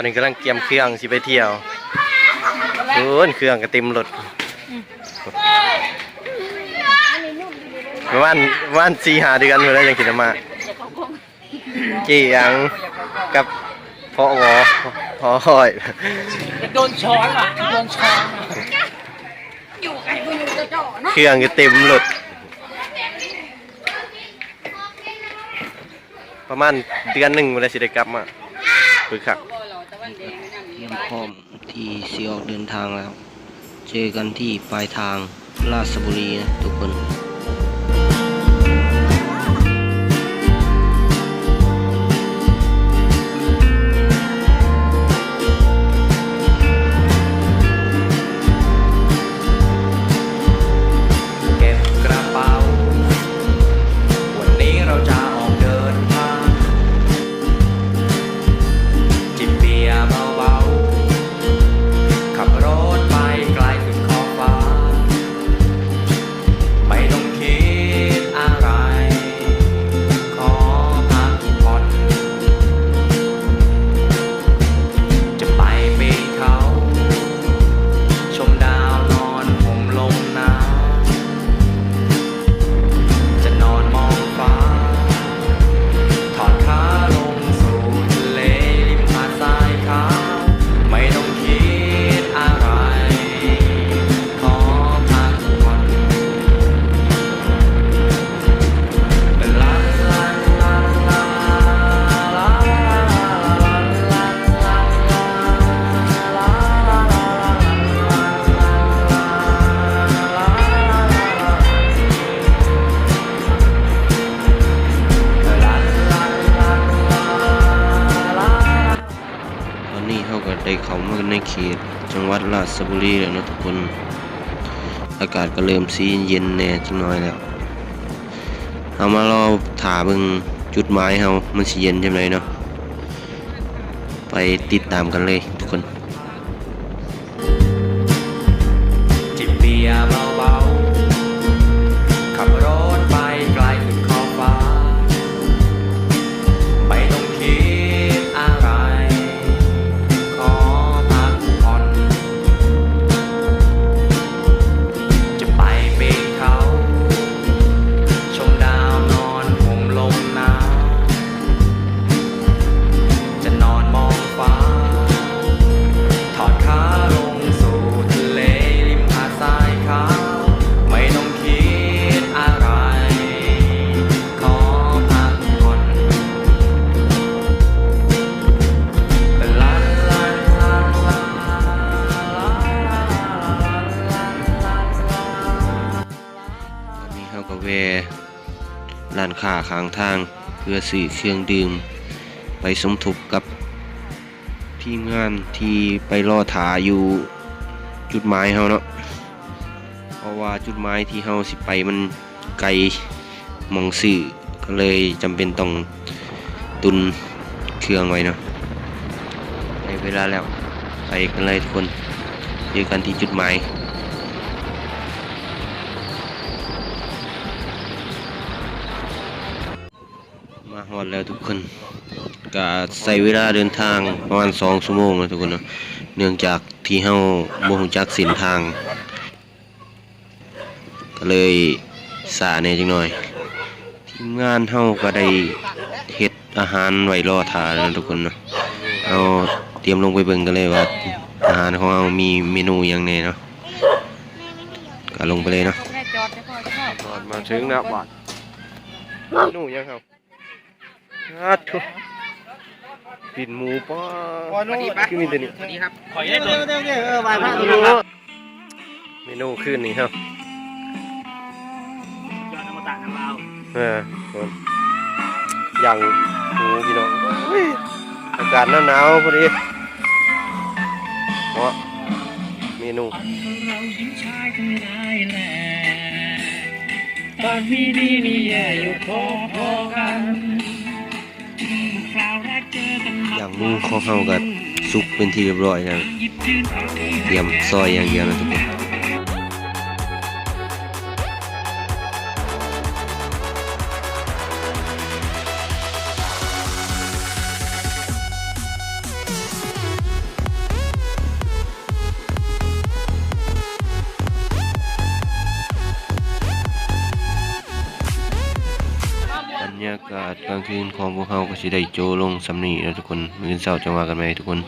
อนนี้กำลังเตรียมเครื่องสิไปเที่ยวโอ้ยเครื่องก็เต็มรถประมาณประมาณสี่หาเดือนอยู่แล้วยังกินมาเกี่ยงกับพ่อวอพ่อห้อยโดนช้อนว่ะโดนช้อนเครื่องก็เต็มรถประมาณเดือนหนึ่งเวลาสิได้กลับมาคือคัก เตรียมพร้อมที่สีออกเดินทางแล้ว เจอกันที่ปลายทางราชบุรีนะทุกคน ต จังหวัดราชบุรีแล้วนะทุกคน อากาศก็เริ่มซีเย็นแน่จังน้อยแล้วเอามารอถ่าบึงจุดหมายเฮามันสิเย็นจังไดเนาะไปติดตามกันเลยทุกคนจิบเบียร์เบาานค้าข้างทาง เพื่อซื้อเครื่องดื่ม ไปสมทบกับทีมงานที่ไปรอถาอยู่จุดหมายเฮาเนาะเพราะว่าจุดหมายที่เฮาสิไปมันไกลมองซื้อก็เลยจำเป็นต้องตุนเครื่องไว้เนาะในเวลาแล้วไปกันเลยทุกคนเจอกันที่จุดหมาย ฮอดแล้วทุกคนก็ใช้เวลาเดินทางประมาณ2ชั่วโมงนะทุกคนเนาะเนื่องจากที่เฮาบ่ฮู้จักเส้นทาง ก็เลยสาแหน่จังหน่อยทีมงานเฮาก็ได้เฮ็ดอาหารไว้รอทานนะทุกคนเนาะเอาเตรียมลงไปเบิ่งกันเลยว่าอาหารของเรามีเมนูหยังแน่เนาะก็ลงไปเลยเนาะแม่จอดจะพอจะเข้าก่อนมาถึงแล้วบาดหนูยังครับ อาทุปิ่นหมูป้าคือมีแต่นี่สวัสดีครับ ขออนุญาตโดนเมนูขึ้นนี่ครับยอดอมตะทางเราเออครับอย่างหมูพี่น้องเฮ้ยอากาศหนาวๆพอดีเหมาะเมนูตอนมีดีมีแย่อยู่พอพอกัน อย่างหมูของเฮากับซุกเป็นที่เรียบร้อยแล้วเตรียมซอยอย่างเดียวนะทุกคน ยากาศกลางคืนของพวกเขาก็สิได้โจลงสำนีแล้วทุกคนมื้อเช้าจะว่ากันไหมทุกคน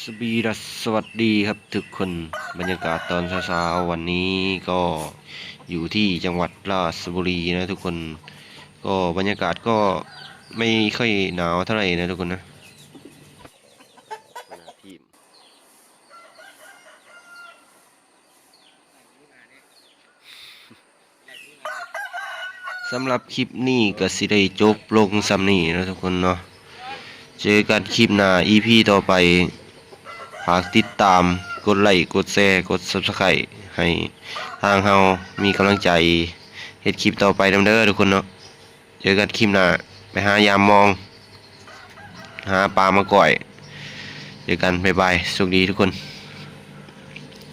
สบีดัสสวัสดีครับทุกคนบรรยากาศตอนเช้าๆวันนี้ก็อยู่ที่จังหวัดราชบุรีนะทุกคน ก็บรรยากาศก็ไม่ค่อยหนาวเท่าไหร่นะทุกคนนะ สำหรับคลิปนี้ก็สิได้จบลงสำนี้นะทุกคนเนาะเจอกันคลิปหน้า EP ต่อไปฝากติดตามกดไลค์กดแชร์กด Subscribe ให้ทางเฮามีกำลังใจเฮ็ดคลิปต่อไปนำเด้อทุกคนเนาะเจอกันคลิปหน้าไปหายามมอง หาปลามาก่อย เจอกันบ๊ายบายโชคดีทุกคน